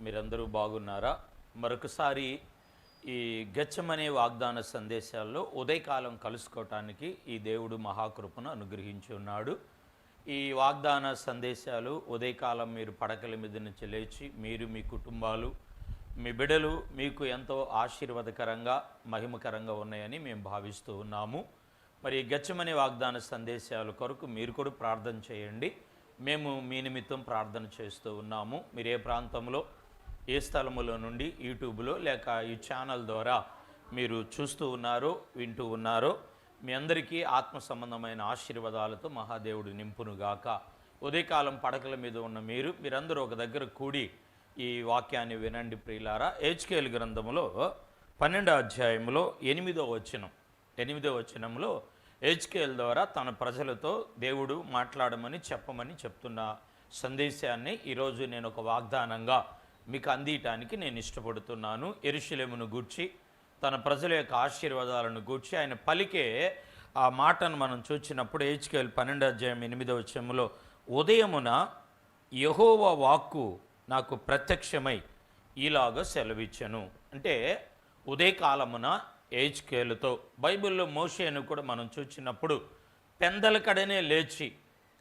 మీరందరూ బాగున్నారా? మరొకసారి ఈ గచ్చమనే వాగ్దాన సందేశాల్లో ఉదయకాలం కలుసుకోవటానికి ఈ దేవుడు మహాకృపను అనుగ్రహించి ఉన్నాడు. ఈ వాగ్దాన సందేశాలు ఉదయకాలం మీరు పడకల మీద నుంచి లేచి మీరు మీ కుటుంబాలు మీ బిడలు మీకు ఎంతో ఆశీర్వాదకరంగా మహిమకరంగా ఉన్నాయని మేము భావిస్తూ ఉన్నాము. మరి గచ్చమనే వాగ్దాన సందేశాల కొరకు మీరు కూడా ప్రార్థన చేయండి. మేము మీ నిమిత్తం ప్రార్థన చేస్తూ ఉన్నాము. మీరు ఏ ప్రాంతంలో ఏ స్థలములో నుండి యూట్యూబ్లో లేక ఈ ఛానల్ ద్వారా మీరు చూస్తూ ఉన్నారో వింటూ ఉన్నారో మీ అందరికీ ఆత్మ సంబంధమైన ఆశీర్వాదాలతో మహాదేవుడు నింపునుగాక ఉదయకాలం పడకల మీద ఉన్న మీరు మీరందరూ ఒక దగ్గర కూడి ఈ వాక్యాన్ని వినండి ప్రియులారా. హెచ్కేల్ గ్రంథములో పన్నెండో అధ్యాయంలో ఎనిమిదో వచనం ఎనిమిదో వచనంలో హెచ్కేల్ ద్వారా తన ప్రజలతో దేవుడు మాట్లాడమని చెప్పమని చెప్తున్న సందేశాన్ని ఈరోజు నేను ఒక వాగ్దానంగా మీకు అందియటానికి నేను ఇష్టపడుతున్నాను. ఎరుషులేమును గూర్చి తన ప్రజల యొక్క ఆశీర్వాదాలను గూర్చి ఆయన పలికే ఆ మాటను మనం చూచినప్పుడు హెచ్కేఎల్ పన్నెండు అధ్యాయం ఎనిమిదో వచనంలో ఉదయమున యహోవ వాక్కు నాకు ప్రత్యక్షమై ఈలాగా సెలవిచ్చను. అంటే ఉదయకాలమున ఏజ్కేలుతో బైబిల్లో మోషేను కూడా మనం చూచినప్పుడు పెందలకడనే లేచి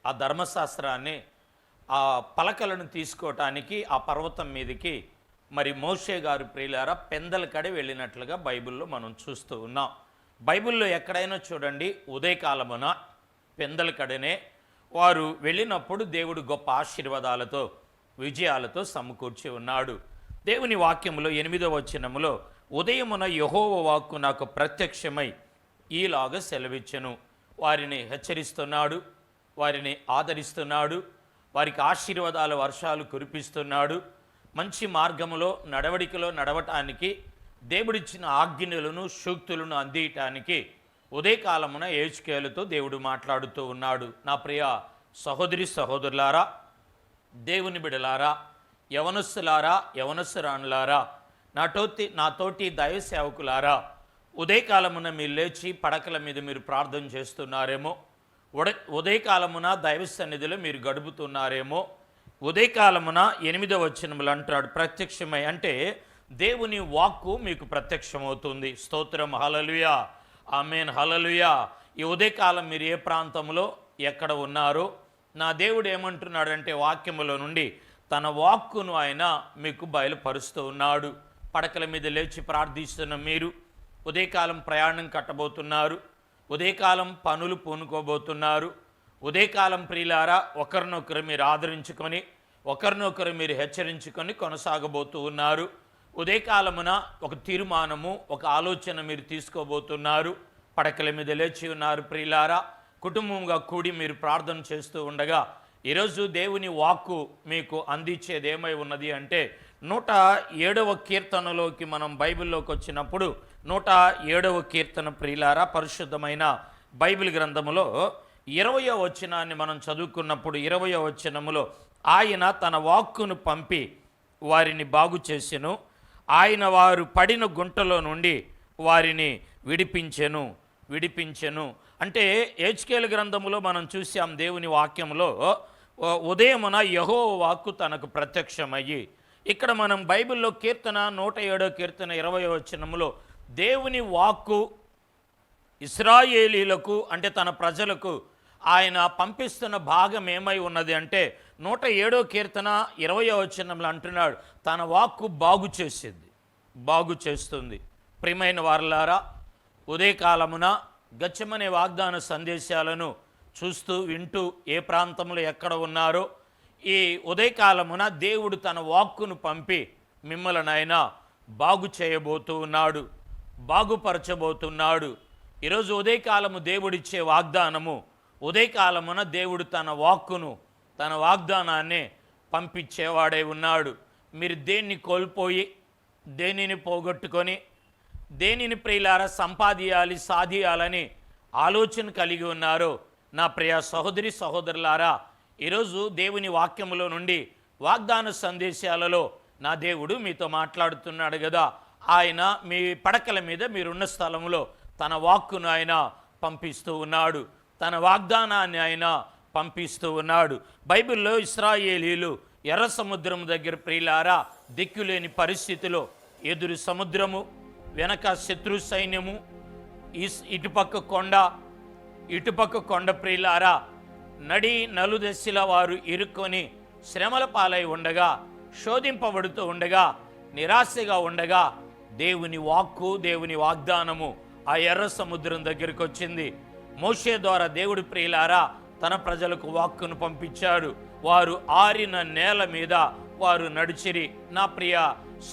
ఆ ధర్మశాస్త్రాన్ని ఆ పలకలను తీసుకోవటానికి ఆ పర్వతం మీదకి మరి మోషే గారు ప్రియులారా పెందల కడి వెళ్ళినట్లుగా బైబిల్లో మనం చూస్తూ ఉన్నాం. బైబిల్లో ఎక్కడైనా చూడండి ఉదయకాలమున పెందల కడనే వారు వెళ్ళినప్పుడు దేవుడు గొప్ప ఆశీర్వాదాలతో విజయాలతో సమకూర్చి ఉన్నాడు. దేవుని వాక్యములో ఎనిమిదో వచనములో ఉదయమున యహోవ వాక్కు నాకు ప్రత్యక్షమై ఈలాగా సెలవిచ్చెను. వారిని హెచ్చరిస్తున్నాడు వారిని ఆదరిస్తున్నాడు వారికి ఆశీర్వాదాల వర్షాలు కురిపిస్తున్నాడు. మంచి మార్గములో నడవడికలో నడవటానికి దేవుడిచ్చిన ఆజ్ఞలను సూక్తులను అందియటానికి ఉదయకాలమున ఏచుకేలతో దేవుడు మాట్లాడుతూ ఉన్నాడు. నా ప్రియ సహోదరి సహోదరులారా దేవుని బిడలారా యవనస్సులారా యవనస్సురాణులారా నాటోతి నాతోటి దైవ సేవకులారా ఉదయకాలమున మీరు లేచి పడకల మీద మీరు ప్రార్థన చేస్తున్నారేమో. ఉడ ఉదయకాలమున దైవ సన్నిధిలో మీరు గడుపుతున్నారేమో. ఉదయకాలమున ఎనిమిదో వచనములు అంటాడు ప్రత్యక్షమై. అంటే దేవుని వాక్కు మీకు ప్రత్యక్షమవుతుంది. స్తోత్రం. హలలుయా ఆమెన్. హలలుయా ఈ ఉదయకాలం మీరు ఏ ప్రాంతంలో ఎక్కడ ఉన్నారో? నా దేవుడు ఏమంటున్నాడంటే వాక్యములో నుండి తన వాక్కును ఆయన మీకు బయలుపరుస్తూ ఉన్నాడు. పడకల మీద లేచి ప్రార్థిస్తున్న మీరు ఉదయకాలం ప్రయాణం కట్టబోతున్నారు. ఉదయకాలం పనులు పూనుకోబోతున్నారు. ఉదయకాలం ప్రియులారా ఒకరినొకరు మీరు ఆదరించుకొని ఒకరినొకరు మీరు హెచ్చరించుకొని కొనసాగబోతూ ఉన్నారు. ఉదయకాలమున ఒక తీర్మానము ఒక ఆలోచన మీరు తీసుకోబోతున్నారు. పడకల మీద లేచి ఉన్నారు ప్రియులారా. కుటుంబంగా కూడి మీరు ప్రార్థన చేస్తూ ఉండగా ఈరోజు దేవుని వాక్కు మీకు అందించేది ఏమై ఉన్నది అంటే నూట ఏడవ కీర్తనలోకి మనం బైబిల్లోకి వచ్చినప్పుడు నూట ఏడవ కీర్తన ప్రియులారా పరిశుద్ధమైన బైబిల్ గ్రంథములో ఇరవయో వచనాన్ని మనం చదువుకున్నప్పుడు ఇరవయో వచనములో ఆయన తన వాక్కును పంపి వారిని బాగు చేసెను. ఆయన వారు పడిన గుంటలో నుండి వారిని విడిపించెను విడిపించెను. అంటే ఏజ్కేల్ గ్రంథములో మనం చూసాం దేవుని వాక్యంలో ఉదయమున యహో వాక్కు తనకు ప్రత్యక్షమయ్యి. ఇక్కడ మనం బైబిల్లో కీర్తన నూట ఏడో కీర్తన ఇరవై వచనములో దేవుని వాక్కు ఇస్రాయేలీలకు అంటే తన ప్రజలకు ఆయన పంపిస్తున్న భాగం ఏమై ఉన్నది అంటే నూట ఏడో కీర్తన ఇరవయో వచనంలో అంటున్నాడు తన వాక్కు బాగు చేసింది బాగు చేస్తుంది. ప్రియమైన వారలారా ఉదయకాలమున గచ్చమనే వాగ్దాన సందేశాలను చూస్తూ వింటూ ఏ ప్రాంతంలో ఎక్కడ ఉన్నారో ఈ ఉదయకాలమున దేవుడు తన వాక్కును పంపి మిమ్మల్ని ఆయన బాగు చేయబోతూ ఉన్నాడు. బాగుపరచబోతున్నాడు. ఈరోజు ఉదయకాలము దేవుడిచ్చే వాగ్దానము. ఉదయకాలమున దేవుడు తన వాక్కును తన వాగ్దానాన్ని పంపించేవాడే ఉన్నాడు. మీరు దేన్ని కోల్పోయి దేనిని పోగొట్టుకొని దేనిని ప్రియులారా సంపాదించాలి సాధియాలని ఆలోచన కలిగి ఉన్నారో నా ప్రియ సహోదరి సహోదరులారా ఈరోజు దేవుని వాక్యములో నుండి వాగ్దాన సందేశాలలో నా దేవుడు మీతో మాట్లాడుతున్నాడు కదా ఆయన మీ పడకల మీద మీరున్న స్థలంలో తన వాక్కును ఆయన పంపిస్తూ ఉన్నాడు. తన వాగ్దానాన్ని ఆయన పంపిస్తూ ఉన్నాడు. బైబిల్లో ఇస్రాయేలీలు ఎర్ర సముద్రం దగ్గర ప్రియులారా దిక్కులేని పరిస్థితిలో ఎదురు సముద్రము వెనక శత్రు సైన్యము ఇటుపక్క కొండ ఇటుపక్క కొండ ప్రియులారా నడి నలుదశల వారు ఇరుక్కొని శ్రమల పాలై ఉండగా శోధింపబడుతూ ఉండగా నిరాశగా ఉండగా దేవుని వాక్కు దేవుని వాగ్దానము ఆ ఎర్ర సముద్రం దగ్గరికి వచ్చింది. మోషే ద్వారా దేవుడి ప్రియులారా తన ప్రజలకు వాక్కును పంపించాడు. వారు ఆరిన నేల మీద వారు నడిచిరి. నా ప్రియ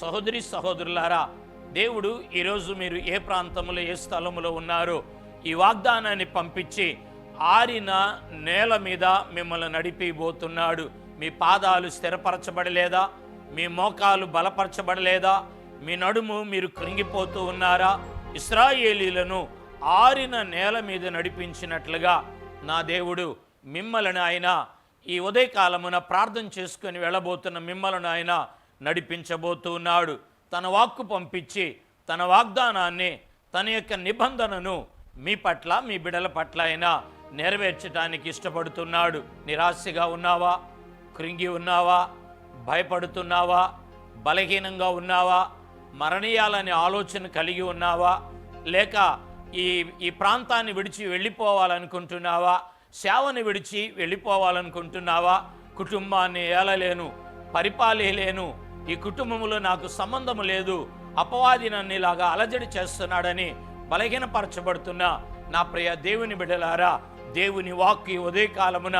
సహోదరి సహోదరులారా దేవుడు ఈరోజు మీరు ఏ ప్రాంతంలో ఏ స్థలంలో ఉన్నారో ఈ వాగ్దానాన్ని పంపించి ఆరిన నేల మీద మిమ్మల్ని నడిపిపోతున్నాడు మీ పాదాలు స్థిరపరచబడలేదా? మీ మోకాలు బలపరచబడలేదా? మీ నడుము మీరు కృంగిపోతూ ఉన్నారా? ఇస్రాయేలీలను ఆరిన నేల మీద నడిపించినట్లుగా నా దేవుడు మిమ్మల్ని ఆయన ఈ ఉదయకాలమున ప్రార్థన చేసుకొని వెళ్ళబోతున్న మిమ్మల్ని ఆయన నడిపించబోతున్నాడు. తన వాక్కు పంపించి తన వాగ్దానాన్ని తన యొక్క నిబంధనను మీ పట్ల మీ బిడల పట్ల ఆయన నెరవేర్చడానికి ఇష్టపడుతున్నాడు. నిరాశగా ఉన్నావా? కృంగి ఉన్నావా? భయపడుతున్నావా? బలహీనంగా ఉన్నావా? మరణీయాలనే ఆలోచన కలిగి ఉన్నావా? లేక ఈ ఈ ప్రాంతాన్ని విడిచి వెళ్ళిపోవాలనుకుంటున్నావా? సేవను విడిచి వెళ్ళిపోవాలనుకుంటున్నావా? కుటుంబాన్ని ఏలలేను పరిపాలేలేను ఈ కుటుంబంలో నాకు సంబంధం లేదు. అపవాది నన్ను ఇలాగా అలజడి చేస్తున్నాడని బలహీనపరచబడుతున్న. నా ప్రియ దేవుని బిడ్డలారా దేవుని వాక్కి ఈ ఉదయకాలమున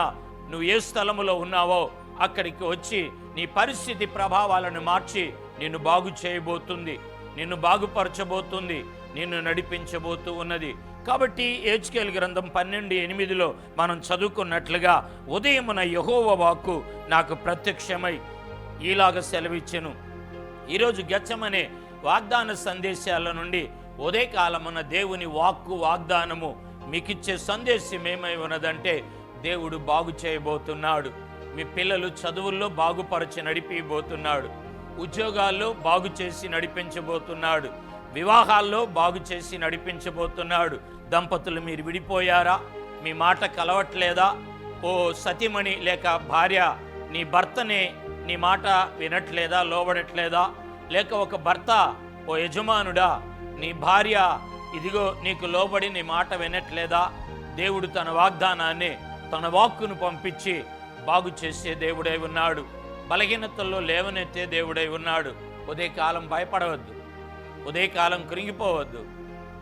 నువ్వు ఏ స్థలములో ఉన్నావో అక్కడికి వచ్చి నీ పరిస్థితి ప్రభావాలను మార్చి నిన్ను బాగు చేయబోతుంది. నిన్ను బాగుపరచబోతుంది. నిన్ను నడిపించబోతూ ఉన్నది. కాబట్టి ఏజ్కేల్ గ్రంథం పన్నెండు ఎనిమిదిలో మనం చదువుకున్నట్లుగా ఉదయమున యహోవ వాక్కు నాకు ప్రత్యక్షమై ఈలాగ సెలవిచ్చెను. ఈరోజు గచ్చమనే వాగ్దాన సందేశాల నుండి ఉదయకాలమున దేవుని వాక్కు వాగ్దానము మీకిచ్చే సందేశం ఏమై ఉన్నదంటే దేవుడు బాగు చేయబోతున్నాడు. మీ పిల్లలు చదువుల్లో బాగుపరచి నడిపిబోతున్నాడు. ఉద్యోగాల్లో బాగు చేసి నడిపించబోతున్నాడు. వివాహాల్లో బాగు చేసి నడిపించబోతున్నాడు. దంపతులు మీరు విడిపోయారా? మీ మాట కలవట్లేదా? ఓ సతిమణి లేక భార్య నీ భర్తనే నీ మాట వినట్లేదా? లోబడట్లేదా? లేక ఒక భర్త ఓ యజమానుడా నీ భార్య ఇదిగో నీకు లోబడి నీ మాట వినట్లేదా? దేవుడు తన వాగ్దానాన్ని తన వాక్కును పంపించి బాగు చేసే దేవుడై ఉన్నాడు. బలహీనతల్లో లేవనెత్తే దేవుడై ఉన్నాడు. ఉదయకాలం భయపడవద్దు. ఉదయకాలం కృంగిపోవద్దు.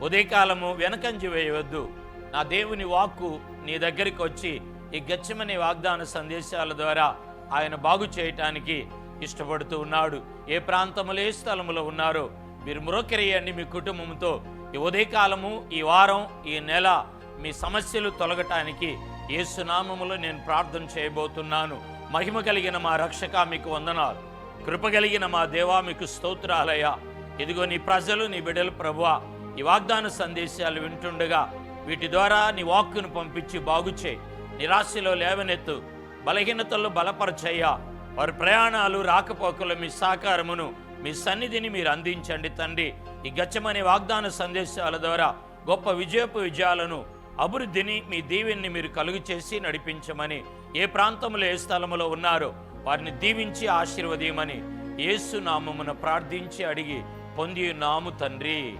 ఉదయకాలము వెనకంజి వేయవద్దు. నా దేవుని వాక్కు నీ దగ్గరికి వచ్చి ఈ గచ్చమని వాగ్దాన సందేశాల ద్వారా ఆయన బాగు చేయటానికి ఇష్టపడుతూ ఉన్నాడు. ఏ ప్రాంతంలో ఏ స్థలములో ఉన్నారో మీరు మ్రోకెరేయండి మీ కుటుంబంతో ఈ ఉదయకాలము ఈ వారం ఈ నెల మీ సమస్యలు తొలగటానికి ఏసునామములో నేను ప్రార్థన చేయబోతున్నాను. మహిమ కలిగిన మా రక్షక మీకు వందనాలు. కృప కలిగిన మా దేవా మీకు స్తోత్రాలయ ఇదిగో నీ ప్రజలు నీ బిడ్డలు ప్రభువా ఈ వాగ్దాన సందేశాలు వింటుండగా వీటి ద్వారా నీ వాక్కును పంపించి బాగుచేయి నిరాశలో లేవనెత్తు బలహీనతలు బలపరచయ్యా. వారి ప్రయాణాలు రాకపోకలు మీ సహకారమును మీ సన్నిధిని మీరు అందించండి తండ్రి. ఈ గచ్చమనే వాగ్దాన సందేశాల ద్వారా గొప్ప విజయపు విజయాలను అభివృద్ధిని మీ దీవెన్ని మీరు కలుగు చేసి నడిపించమని ఏ ప్రాంతంలో ఏ స్థలములో ఉన్నారో వారిని దీవించి ఆశీర్వదీయమని యేసు నామమున ప్రార్థించి అడిగి పొంది నాము తండ్రి.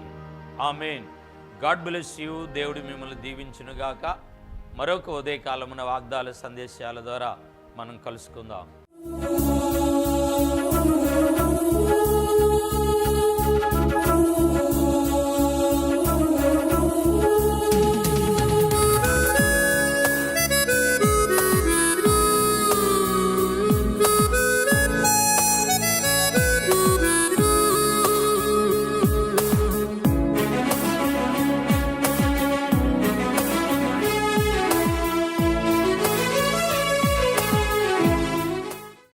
ఆమెన్. God bless you. దేవుడు మిమ్మల్ని దీవించునుగాక. మరొక ఉదయకాలమున వాగ్దాల సందేశాల ద్వారా మనం కలుసుకుందాం.